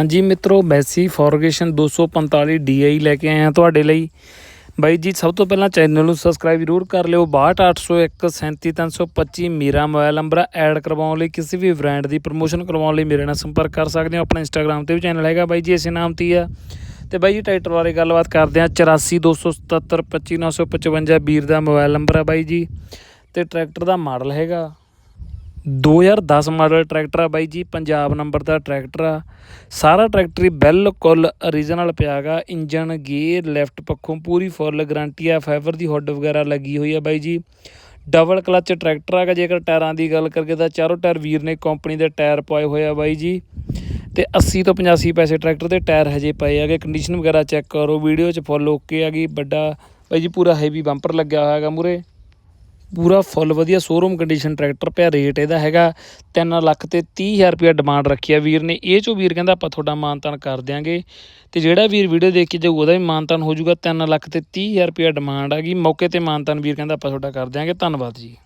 ਹਾਂਜੀ ਮਿੱਤਰੋ Messi ਫੋਰਗੇਸ਼ਨ 245 DI ਲੈ ਕੇ ਆਏ ਆ ਤੁਹਾਡੇ ਲਈ। ਬਾਈ ਜੀ, ਸਭ ਤੋਂ ਪਹਿਲਾਂ ਚੈਨਲ ਨੂੰ ਸਬਸਕ੍ਰਾਈਬ ਜ਼ਰੂਰ ਕਰ ਲਿਓ। 62801 37325 ਮੇਰਾ ਮੋਬਾਈਲ ਨੰਬਰ ਆ ਐਡ ਕਰਵਾਉਣ ਲਈ ਕਿਸੇ ਵੀ ਬ੍ਰਾਂਡ ਦੀ ਪ੍ਰਮੋਸ਼ਨ ਕਰਵਾਉਣ ਲਈ ਮੇਰੇ ਨਾਲ ਸੰਪਰਕ ਕਰ ਸਕਦੇ ਹੋ। ਆਪਣਾ ਇੰਸਟਾਗ੍ਰam ਤੇ ਵੀ ਚੈਨਲ ਹੈਗਾ ਬਾਈ ਜੀ, ਇਸੇ ਨਾਮ ਤੇ ਹੀ ਆ। ਤੇ ਬਾਈ ਜੀ ਟਰੈਕਟਰ ਬਾਰੇ ਗੱਲਬਾਤ ਕਰਦੇ ਆ 8427725955 25955 ਵੀਰ ਦਾ ਮੋਬਾਈਲ ਨੰਬਰ ਆ ਬਾਈ ਜੀ। ਤੇ ਟਰੈਕਟਰ ਦਾ ਮਾਡਲ ਹੈਗਾ 2010 ਮਾਡਲ ਟਰੈਕਟਰ ਆ ਬਾਈ ਜੀ, ਪੰਜਾਬ ਨੰਬਰ ਦਾ ਟਰੈਕਟਰ ਆ। ਸਾਰਾ ਟਰੈਕਟਰ ਹੀ ਬਿਲਕੁਲ origignal ਪਿਆਗਾ ਇੰਜਨ ਗੇਅਰ ਲੈਫਟ ਪੱਖੋਂ ਪੂਰੀ ਫੁੱਲ ਗਾਰੰਟੀ ਆ। ਫਾਈਬਰ ਦੀ ਹੁੱਡ ਵਗੈਰਾ ਲੱਗੀ ਹੋਈ ਆ ਬਾਈ ਜੀ। ਡਬਲ ਕਲਚ ਟਰੈਕਟਰ ਹੈਗਾ ਜੇਕਰ ਟਾਇਰਾਂ ਦੀ ਗੱਲ ਕਰਕੇ ਤਾਂ ਚਾਰੋਂ ਟਾਇਰ ਵੀਰ ਨੇ ਕੰਪਨੀ ਦੇ ਟਾਇਰ ਪਾਏ ਹੋਏ ਆ ਬਾਈ ਜੀ। ਤੇ 80 ਤੋਂ 85 ਪੈਸੇ ਟਰੈਕਟਰ ਦੇ ਟਾਇਰ ਹਜੇ ਪਏ ਹੈਗੇ। ਕੰਡੀਸ਼ਨ ਵਗੈਰਾ ਚੈੱਕ ਕਰੋ, ਵੀਡੀਓ 'ਚ ਫੁੱਲ ਓਕੇ ਆ ਗਈ। ਵੱਡਾ ਬਾਈ ਜੀ, ਪੂਰਾ ਹੈਵੀ ਬੰਪਰ ਲੱਗਿਆ ਹੋਇਆ ਹੈਗਾ ਮੂਰੇ ਪੂਰਾ ਫੁੱਲ ਵਧੀਆ ਸ਼ੋਰੂਮ ਕੰਡੀਸ਼ਨ ਟਰੈਕਟਰ ਪਿਆ ਰੇਟ ਇਹਦਾ ਹੈਗਾ 3 ਲੱਖ ਤੇ 30000 ਰੁਪਇਆ ਡਿਮਾਂਡ ਰੱਖੀ ਆ ਵੀਰ ਨੇ। ਇਹ ਚੋਂ ਵੀਰ ਕਹਿੰਦਾ ਆਪਾਂ ਤੁਹਾਡਾ ਮਾਨਤਾਨ ਕਰ ਦਿਆਂਗੇ। ਤੇ ਜਿਹੜਾ ਵੀਰ ਵੀਡੀਓ ਦੇਖ ਕੇ ਜਾਊ, ਉਹਦਾ ਵੀ ਮਾਨਤਾਨ ਹੋ ਜਾਊਗਾ 3 ਲੱਖ ਤੇ 30000 ਰੁਪਇਆ ਡਿਮਾਂਡ ਆ ਗਈ। ਮੌਕੇ ਤੇ ਮਾਨਤਾਨ ਵੀਰ ਕਹਿੰਦਾ ਆਪਾਂ ਤੁਹਾਡਾ ਕਰ ਦਿਆਂਗੇ। ਧੰਨਵਾਦ ਜੀ।